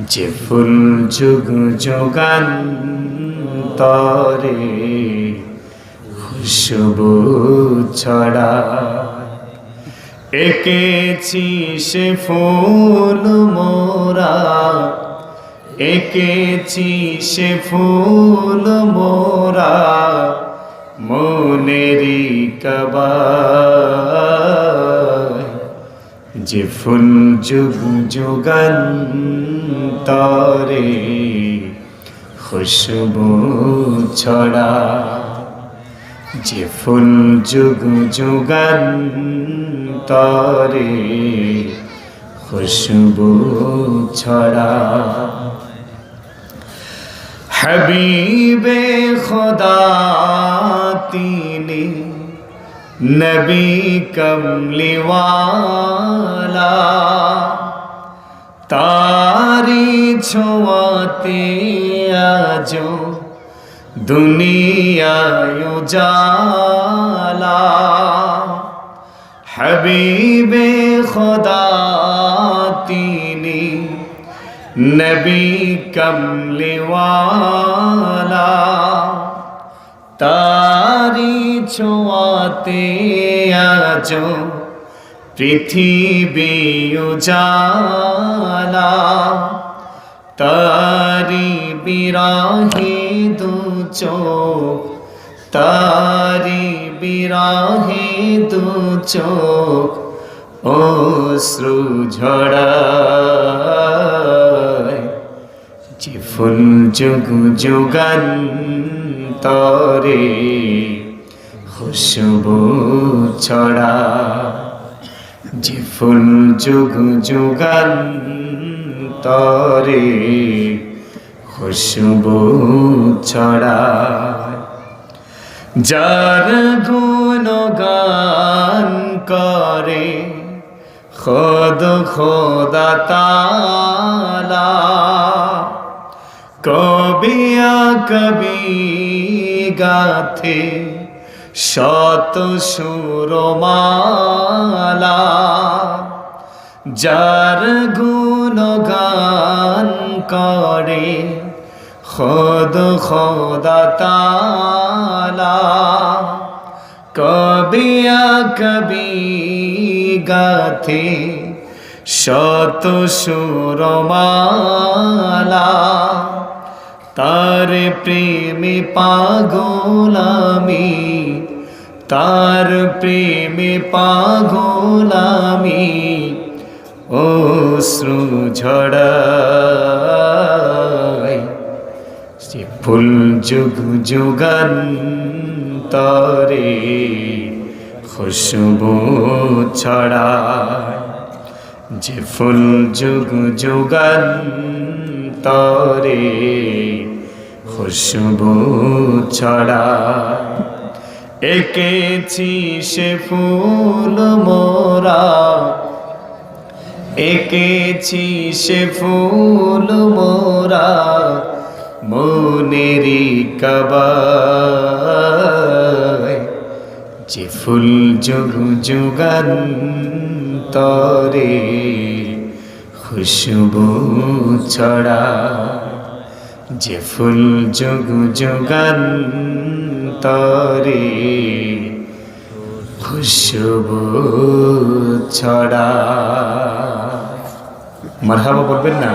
যে ফুল যুগ যোগান তরে, খুশবু ছড়া এঁকেছি সে ফুল মোরা, এঁকেছি সে ফুল মোরা মনেরি কবা যে ফুল যুগ যুগান তরে খুশবু ছড়া। যে ফুল যুগ যুগান তরে খুশবু ছড়া। হাবিবে খোদা, তিনি নবী কমলিওয়ালা তারি ছোঁয়াতে আজো দুনিয়ায় জালা হাবিবে খোদা তিনি নবী কমলিওয়ালা তারি ছোঁয়াতে আজ পৃথিবী উজালা। তারি বিরাহে দু চোখ, তারি বিরাহে দু চোখ, অশ্রু ঝড়ায় যে ফুল যুগ যুগান তরে খুশবু ছড়া, যে ফুল যুগ যুগান তরে খুশবু ছড়া। যার গুণ গান করে খোদ খোদা তালা কবিয়া কবি গাথে শত সুরমালা। যার গুণ গান করে খোদ খোদা তালা। কবিয়া কবি গাথে শত সুরমালা। তার প্রেমে পাগলামি তার প্রেমে পাগলামি অশ্রু ঝড়াই সে ফুল যুগ যুগান তরে খুশবু ছড়ায়। যে ফুল যুগ যুগান তরে খুশবু ছড়া, এঁকেছি সে ফুল মোরা, এঁকেছি সে ফুল মোরা মনেরি কবায় যে ফুল যুগ যুগান তরে খুশবু ছড়া, যে ফুল যুগ যুগান তরে খুশবু ছড়া। মারহাবা বলবেন না?